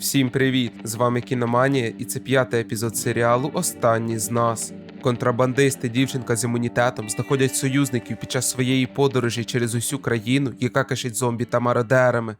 Всім привіт! З вами Кіноманія, і це п'ятий епізод серіалу Останній з нас. Контрабандисти, дівчинка з імунітетом знаходять союзників під час своєї подорожі через усю країну, яка кишить зомбі та мародерами.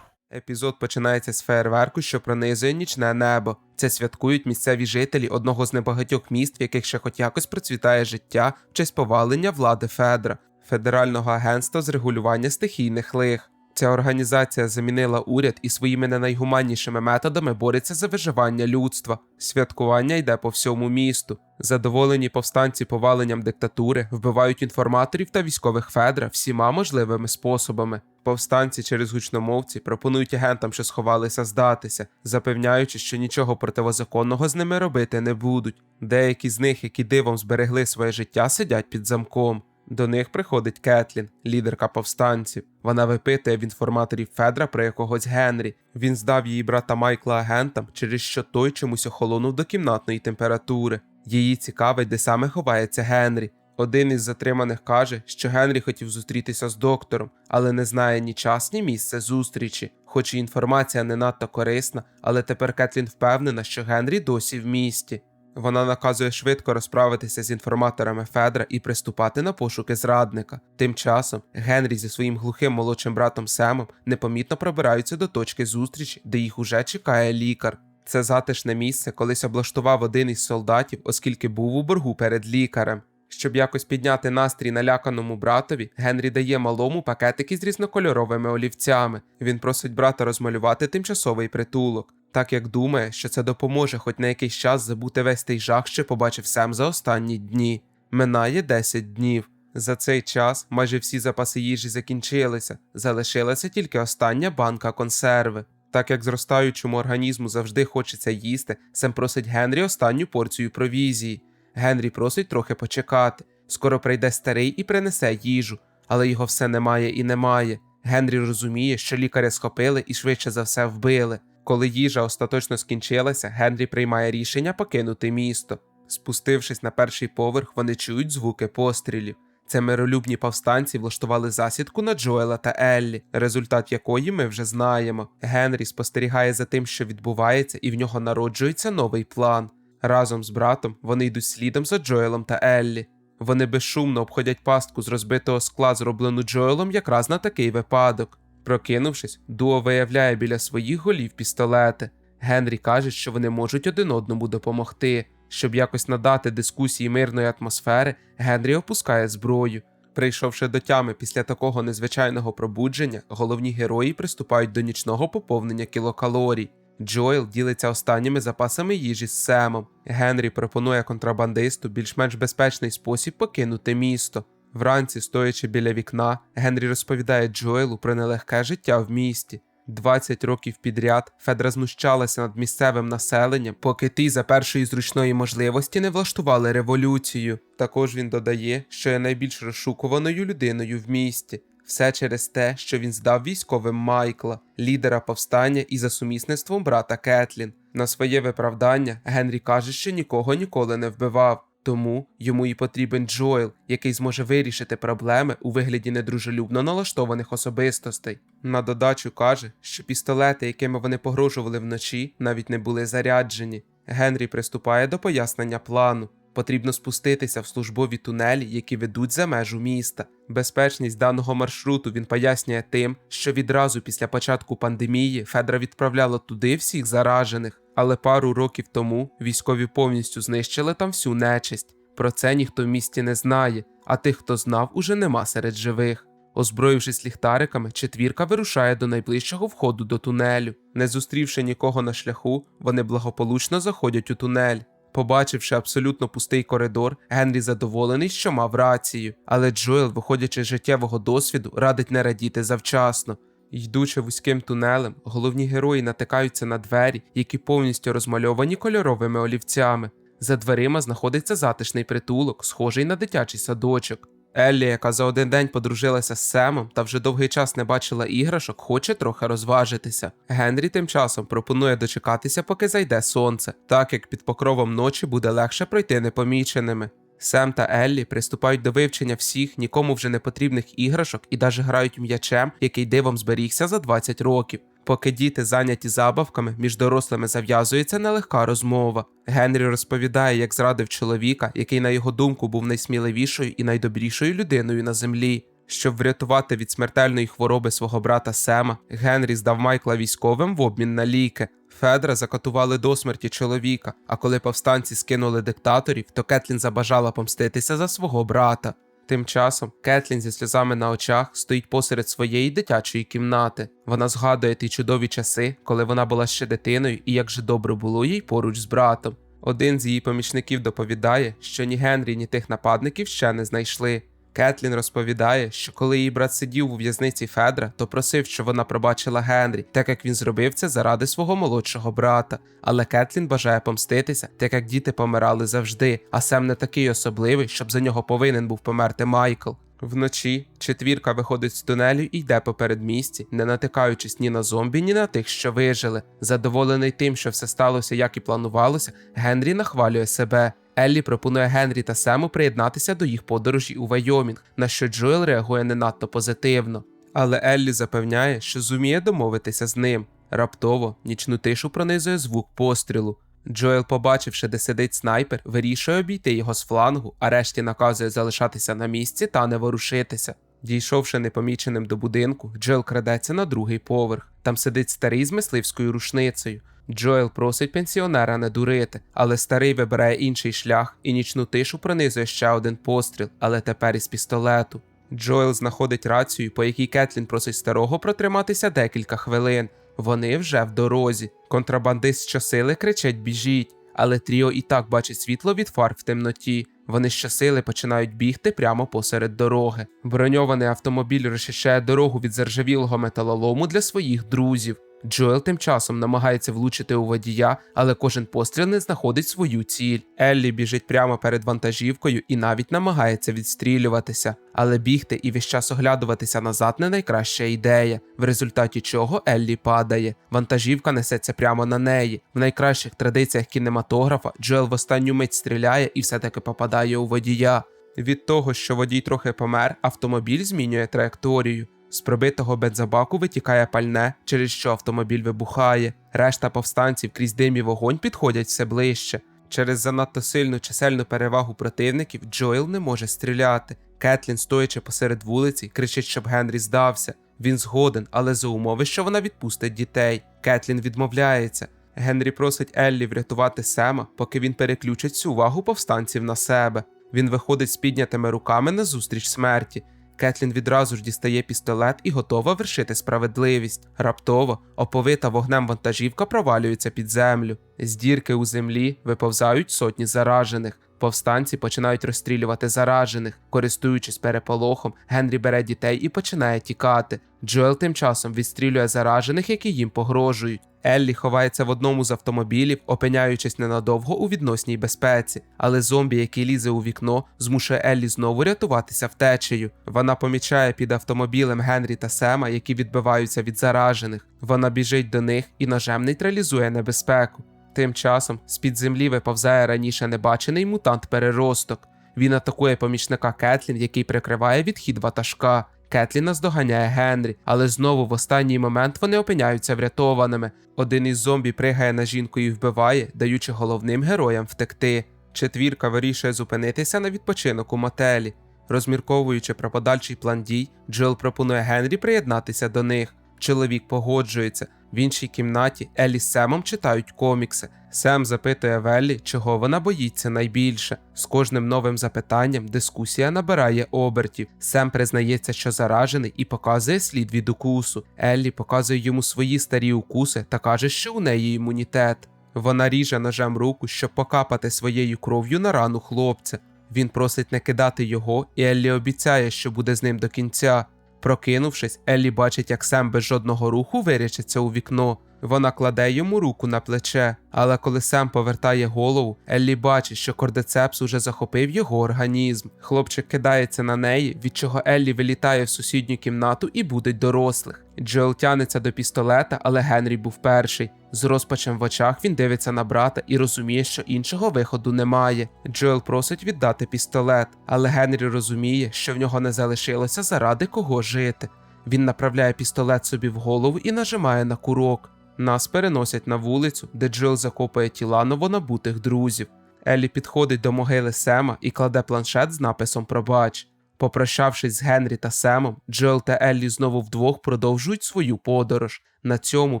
Епізод починається з феєрверку, що пронизує нічне небо. Це святкують місцеві жителі одного з небагатьох міст, в яких ще хоч якось процвітає життя в честь повалення влади Федра, Федерального агентства з регулювання стихійних лих. Ця організація замінила уряд і своїми не найгуманнішими методами бореться за виживання людства. Святкування йде по всьому місту. Задоволені повстанці поваленням диктатури вбивають інформаторів та військових Федра всіма можливими способами. Повстанці через гучномовці пропонують агентам, що сховалися, здатися, запевняючи, що нічого противозаконного з ними робити не будуть. Деякі з них, які дивом зберегли своє життя, сидять під замком. До них приходить Кетлін, лідерка повстанців. Вона випитує в інформаторів Федра про якогось Генрі. Він здав її брата Майкла агентам, через що той чомусь охолонув до кімнатної температури. Її цікавить, де саме ховається Генрі. Один із затриманих каже, що Генрі хотів зустрітися з доктором, але не знає ні час, ні місце зустрічі. Хоч і інформація не надто корисна, але тепер Кетлін впевнена, що Генрі досі в місті. Вона наказує швидко розправитися з інформаторами Федра і приступати на пошуки зрадника. Тим часом Генрі зі своїм глухим молодшим братом Семом непомітно пробираються до точки зустрічі, де їх уже чекає лікар. Це затишне місце колись облаштував один із солдатів, оскільки був у боргу перед лікарем. Щоб якось підняти настрій наляканому братові, Генрі дає малому пакетики з різнокольоровими олівцями. Він просить брата розмалювати тимчасовий притулок, так як думає, що це допоможе хоч на якийсь час забути весь той жах, що побачив Сем за останні дні. Минає 10 днів. За цей час майже всі запаси їжі закінчилися, залишилася тільки остання банка консерви. Так як зростаючому організму завжди хочеться їсти, Сем просить Генрі останню порцію провізії. Генрі просить трохи почекати. Скоро прийде старий і принесе їжу, але його все немає і немає. Генрі розуміє, що лікаря схопили і швидше за все вбили. Коли їжа остаточно скінчилася, Генрі приймає рішення покинути місто. Спустившись на перший поверх, вони чують звуки пострілів. Це миролюбні повстанці влаштували засідку на Джоела та Еллі, результат якої ми вже знаємо. Генрі спостерігає за тим, що відбувається, і в нього народжується новий план. Разом з братом вони йдуть слідом за Джоелом та Еллі. Вони безшумно обходять пастку з розбитого скла, зроблену Джоелом якраз на такий випадок. Прокинувшись, дуо виявляє біля своїх голів пістолети. Генрі каже, що вони можуть один одному допомогти. Щоб якось надати дискусії мирної атмосфери, Генрі опускає зброю. Прийшовши до тями після такого незвичайного пробудження, головні герої приступають до нічного поповнення кілокалорій. Джоел ділиться останніми запасами їжі з Семом. Генрі пропонує контрабандисту більш-менш безпечний спосіб покинути місто. Вранці, стоячи біля вікна, Генрі розповідає Джоелу про нелегке життя в місті. 20 років підряд Федра знущалася над місцевим населенням, поки ті за першої зручної можливості не влаштували революцію. Також він додає, що є найбільш розшукуваною людиною в місті. Все через те, що він здав військовим Майкла, лідера повстання і за сумісництвом брата Кетлін. На своє виправдання Генрі каже, що нікого ніколи не вбивав. Тому йому і потрібен Джоел, який зможе вирішити проблеми у вигляді недружелюбно налаштованих особистостей. На додачу каже, що пістолети, якими вони погрожували вночі, навіть не були заряджені. Генрі приступає до пояснення плану. Потрібно спуститися в службові тунелі, які ведуть за межу міста. Безпечність даного маршруту він пояснює тим, що відразу після початку пандемії Федра відправляла туди всіх заражених, але пару років тому військові повністю знищили там всю нечисть. Про це ніхто в місті не знає, а тих, хто знав, уже нема серед живих. Озброївшись ліхтариками, четвірка вирушає до найближчого входу до тунелю. Не зустрівши нікого на шляху, вони благополучно заходять у тунель. Побачивши абсолютно пустий коридор, Генрі задоволений, що мав рацію, але Джоел, виходячи з життєвого досвіду, радить не радіти завчасно. Йдучи вузьким тунелем, головні герої натикаються на двері, які повністю розмальовані кольоровими олівцями. За дверима знаходиться затишний притулок, схожий на дитячий садочок. Еллі, яка за один день подружилася з Семом та вже довгий час не бачила іграшок, хоче трохи розважитися. Генрі тим часом пропонує дочекатися, поки зайде сонце, так як під покровом ночі буде легше пройти непоміченими. Сем та Еллі приступають до вивчення всіх нікому вже не потрібних іграшок і даже грають м'ячем, який дивом зберігся за 20 років. Поки діти зайняті забавками, між дорослими зав'язується нелегка розмова. Генрі розповідає, як зрадив чоловіка, який, на його думку, був найсміливішою і найдобрішою людиною на землі. Щоб врятувати від смертельної хвороби свого брата Сема, Генрі здав Майкла військовим в обмін на ліки. Федра закатували до смерті чоловіка, а коли повстанці скинули диктаторів, то Кетлін забажала помститися за свого брата. Тим часом Кетлін зі сльозами на очах стоїть посеред своєї дитячої кімнати. Вона згадує ті чудові часи, коли вона була ще дитиною, і як же добре було їй поруч з братом. Один з її помічників доповідає, що ні Генрі, ні тих нападників ще не знайшли. Кетлін розповідає, що коли її брат сидів у в'язниці Федра, то просив, щоб вона пробачила Генрі, так як він зробив це заради свого молодшого брата. Але Кетлін бажає помститися, так як діти помирали завжди, а Сем не такий особливий, щоб за нього повинен був померти Майкл. Вночі четвірка виходить з тунелю і йде по передмісті, не натикаючись ні на зомбі, ні на тих, що вижили. Задоволений тим, що все сталося, як і планувалося, Генрі нахвалює себе. Еллі пропонує Генрі та Сему приєднатися до їх подорожі у Вайомінг, на що Джоел реагує не надто позитивно. Але Еллі запевняє, що зуміє домовитися з ним. Раптово нічну тишу пронизує звук пострілу. Джоел, побачивши, де сидить снайпер, вирішує обійти його з флангу, а решті наказує залишатися на місці та не ворушитися. Дійшовши непоміченим до будинку, Джоел крадеться на другий поверх. Там сидить старий з мисливською рушницею. Джоел просить пенсіонера не дурити, але старий вибирає інший шлях і нічну тишу пронизує ще один постріл, але тепер із пістолету. Джоел знаходить рацію, по якій Кетлін просить старого протриматися декілька хвилин. Вони вже в дорозі. Контрабандист щосили кричить біжіть, але Тріо і так бачить світло від фар в темноті. Вони щосили починають бігти прямо посеред дороги. Броньований автомобіль розчищає дорогу від заржавілого металолому для своїх друзів. Джоел тим часом намагається влучити у водія, але кожен постріл не знаходить свою ціль. Еллі біжить прямо перед вантажівкою і навіть намагається відстрілюватися, але бігти і весь час оглядуватися назад не найкраща ідея, в результаті чого Еллі падає. Вантажівка несеться прямо на неї. В найкращих традиціях кінематографа Джоел в останню мить стріляє і все-таки попадає у водія. Від того, що водій трохи помер, автомобіль змінює траєкторію. З пробитого бензобаку витікає пальне, через що автомобіль вибухає. Решта повстанців крізь дим і вогонь підходять все ближче. Через занадто сильну чисельну перевагу противників Джоел не може стріляти. Кетлін, стоячи посеред вулиці, кричить, щоб Генрі здався. Він згоден, але за умови, що вона відпустить дітей. Кетлін відмовляється. Генрі просить Еллі врятувати Сема, поки він переключить всю увагу повстанців на себе. Він виходить з піднятими руками на зустріч смерті. Кетлін відразу ж дістає пістолет і готова вершити справедливість. Раптово оповита вогнем вантажівка провалюється під землю. З дірки у землі виповзають сотні заражених. Повстанці починають розстрілювати заражених. Користуючись переполохом, Генрі бере дітей і починає тікати. Джоел тим часом відстрілює заражених, які їм погрожують. Еллі ховається в одному з автомобілів, опиняючись ненадовго у відносній безпеці, але зомбі, який лізе у вікно, змушує Еллі знову рятуватися втечею. Вона помічає під автомобілем Генрі та Сема, які відбиваються від заражених. Вона біжить до них і ножем нейтралізує небезпеку. Тим часом з-під землі виповзає раніше небачений мутант переросток. Він атакує помічника Кетлін, який прикриває відхід ватажка. Кетлін наздоганяє Генрі, але знову в останній момент вони опиняються врятованими. Один із зомбі пригає на жінку і вбиває, даючи головним героям втекти. Четвірка вирішує зупинитися на відпочинок у мотелі. Розмірковуючи про подальший план дій, Джоел пропонує Генрі приєднатися до них. Чоловік погоджується. В іншій кімнаті Еллі з Семом читають комікси. Сем запитує Веллі, чого вона боїться найбільше. З кожним новим запитанням дискусія набирає обертів. Сем признається, що заражений, і показує слід від укусу. Еллі показує йому свої старі укуси та каже, що у неї імунітет. Вона ріже ножем руку, щоб покапати своєю кров'ю на рану хлопця. Він просить не кидати його, і Еллі обіцяє, що буде з ним до кінця. Прокинувшись, Еллі бачить, як Сем без жодного руху вирячиться у вікно. Вона кладе йому руку на плече, але коли Сем повертає голову, Еллі бачить, що кордицепс уже захопив його організм. Хлопчик кидається на неї, від чого Еллі вилітає в сусідню кімнату і будить дорослих. Джоел тянеться до пістолета, але Генрі був перший. З розпачем в очах він дивиться на брата і розуміє, що іншого виходу немає. Джоел просить віддати пістолет, але Генрі розуміє, що в нього не залишилося заради кого жити. Він направляє пістолет собі в голову і нажимає на курок. Нас переносять на вулицю, де Джил закопує тіла новонабутих друзів. Еллі підходить до могили Сема і кладе планшет з написом Пробач. Попрощавшись з Генрі та Семом, Джоел та Еллі знову вдвох продовжують свою подорож. На цьому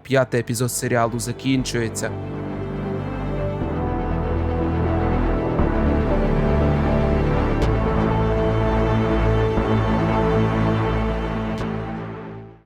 п'ятий епізод серіалу закінчується.